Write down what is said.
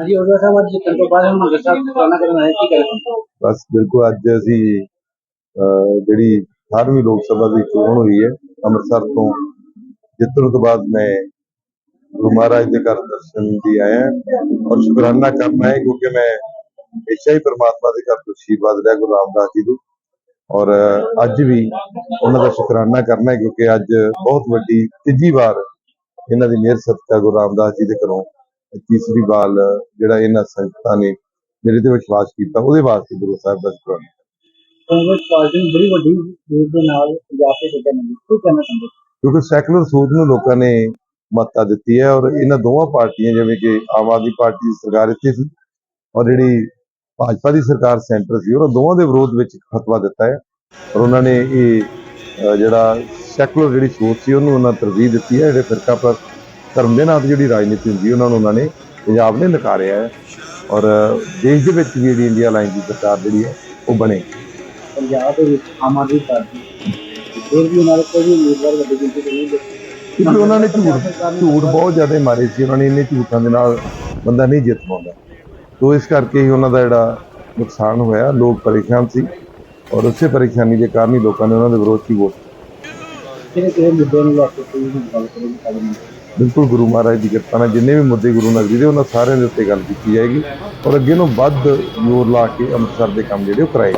ਹਾਂਜੀ ਉਹਦਾ ਸਾਹਿਬ ਅੱਜ ਜਿੱਤਣ ਤੋਂ ਬਾਅਦ ਹਮੰਦਰ ਸਾਹਿਬ ਚਲਾਣਾ ਕਰਨਾ ਹੈ ਕੀ ਕਰੇ ਬਸ ਬਿਲਕੁਲ ਅੱਜ ਅਸੀਂ ਅਹ, ਜਿਹੜੀ 18ਵੀਂ ਲੋਕ ਸਭਾ ਦੀ ਚੋਣ ਹੋਈ ਹੈ ਅੰਮ੍ਰਿਤਸਰ ਤੋਂ ਜਿੱਤਣ ਤੋਂ ਬਾਅਦ ਮੈਂ ਗੁਰੂ ਮਹਾਰਾਜ ਦੇ ਘਰ ਦਰਸ਼ਨ ਦੀ ਆਇਆ ਔਰ ਸ਼ੁਕਰਾਨਾ ਕਰਨਾ ਹੈ ਕਿਉਂਕਿ ਮੈਂ ਹਮੇਸ਼ਾ ਹੀ ਪ੍ਰਮਾਤਮਾ ਦੇ ਘਰ ਤੋਂ ਆਸ਼ੀਰਵਾਦ ਲਿਆ ਗੁਰੂ ਰਾਮਦਾਸ ਜੀ ਦੇ ਔਰ ਅਹ, ਅੱਜ ਵੀ ਉਹਨਾਂ ਦਾ ਸ਼ੁਕਰਾਨਾ ਕਰਨਾ ਹੈ ਕਿਉਂਕਿ ਅੱਜ ਬਹੁਤ ਵੱਡੀ ਤੀਜੀ ਵਾਰ ਇਹਨਾਂ ਦੀ ਮਿਹਰ ਸਦਕਾ ਗੁਰੂ ਰਾਮਦਾਸ ਜੀ ਦੇ ਘਰੋਂ ਤੀਸਰੀ ਵਾਰ ਜਿਹੜਾ ਇਹਨਾਂ ਸੰਗਤਾਂ ਨੇ ਮੇਰੇ ਤੇ ਵਿਸ਼ਵਾਸ ਕੀਤਾ ਉਹਦੇ ਵਾਸਤੇ ਗੁਰੂ ਸਾਹਿਬ ਦਾ ਸ਼ੁਕਰਾਨਾ ਕਾਂਗਰਸ ਪਾਰਟੀ ਨੂੰ ਬੜੀ ਵੱਡੀ ਲੀਡ ਦੇ ਨਾਲ ਪੰਜਾਬ ਦੇ ਜਿੱਤਣ ਨੂੰ ਕੀ ਕਹਿਣਾ ਚਾਹੁੰਦੇ? ਕਿਉਂਕਿ ਸੈਕੂਲਰ ਸੋਚ ਨੂੰ ਲੋਕਾਂ ਨੇ ਮਹੱਤਤਾ ਦਿੱਤੀ ਹੈ ਔਰ ਇਹਨਾਂ ਦੋਵਾਂ ਪਾਰਟੀਆਂ ਜਿਵੇਂ ਕਿ ਆਮ ਆਦਮੀ ਪਾਰਟੀ ਦੀ ਸਰਕਾਰ ਇੱਥੇ ਸੀ ਔਰ ਜਿਹੜੀ ਭਾਜਪਾ ਦੀ ਸਰਕਾਰ ਸੈਂਟਰ ਸੀ ਉਹਨਾਂ ਦੋਵਾਂ ਦੇ ਵਿਰੋਧ ਵਿੱਚ ਫਤਵਾ ਦਿੱਤਾ ਹੈ ਔਰ ਉਹਨਾਂ ਨੇ ਇਹ ਜਿਹੜਾ ਸੈਕੂਲਰ ਜਿਹੜੀ ਸੋਚ ਸੀ ਉਹਨੂੰ ਉਹਨਾਂ ਤਰਜੀਹ ਦਿੱਤੀ ਹੈ ਜਿਹੜੇ ਫਿਰਕਾ ਪਰ ਧਰਮ ਦੇ ਨਾਂ ਤੇ ਜਿਹੜੀ ਰਾਜਨੀਤੀ ਹੁੰਦੀ ਉਹਨਾਂ ਨੂੰ ਉਹਨਾਂ ਨੇ ਪੰਜਾਬ ਨੇ ਨਕਾਰਿਆ ਹੈ ਔਰ ਦੇਸ਼ ਦੇ ਵਿੱਚ ਜਿਹੜੀ ਇੰਡੀਆ ਲਾਈਨ ਦੀ ਸਰਕਾਰ ਜਿਹੜੀ ਹੈ ਉਹ ਬਣੇ। ਪੰਜਾਬ ਦੇ ਵਿੱਚ ਆਮ ਆਦਮੀ ਪਾਰਟੀ ਫਿਰ ਵੀ ਉਹਨਾਂ ਕੋਈ ਵੀ ਉਮੀਦਵਾਰ ਵੱਡੀ ਗਿਣਤੀ ਨਹੀਂ ਕਿਉਂਕਿ ਉਹਨਾਂ ਨੇ ਝੂਠ ਝੂਠ ਬਹੁਤ ਜ਼ਿਆਦਾ ਮਾਰੇ ਸੀ ਉਹਨਾਂ ਨੇ ਇੰਨੇ ਝੂਠਾਂ ਦੇ ਨਾਲ ਬੰਦਾ ਨਹੀਂ ਜਿੱਤ ਪਾਉਂਦਾ। ਤੋ ਇਸ ਕਰਕੇ ਹੀ ਉਹਨਾਂ ਦਾ ਜਿਹੜਾ ਨੁਕਸਾਨ ਹੋਇਆ ਲੋਕ ਪਰੇਸ਼ਾਨ ਸੀ ਔਰ ਉਸੇ ਪਰੇਸ਼ਾਨੀ ਦੇ ਕਾਰਨ ਹੀ ਲੋਕਾਂ ਨੇ ਉਹਨਾਂ ਦੇ ਵਿਰੋਧ ਹੀ ਵੋਟ ਕਿਹੜੇ ਕਿਹੜੇ ਮੁੱਦਿਆਂ ਨੂੰ ਲੈ ਕੇ ਕੋਈ ਵੀ ਗੱਲ ਕਰੇਗੀ ਕਾਲੀ ਬਿਲਕੁਲ ਗੁਰੂ ਮਹਾਰਾਜ ਦੀ ਕਿਰਪਾ ਨਾਲ ਜਿੰਨੇ ਵੀ ਮੁੱਦੇ ਗੁਰੂ ਨਗਰੀ ਦੇ, ਉਹਨਾਂ ਸਾਰਿਆਂ ਦੇ ਉੱਤੇ ਗੱਲ ਕੀਤੀ ਜਾਏਗੀ ਔਰ ਅੱਗੇ ਨੂੰ ਵੱਧ ਜ਼ੋਰ ਲਾ ਕੇ ਅੰਮ੍ਰਿਤਸਰ ਦੇ ਕੰਮ ਜਿਹੜੇ ਉਹ ਕਰਾਏ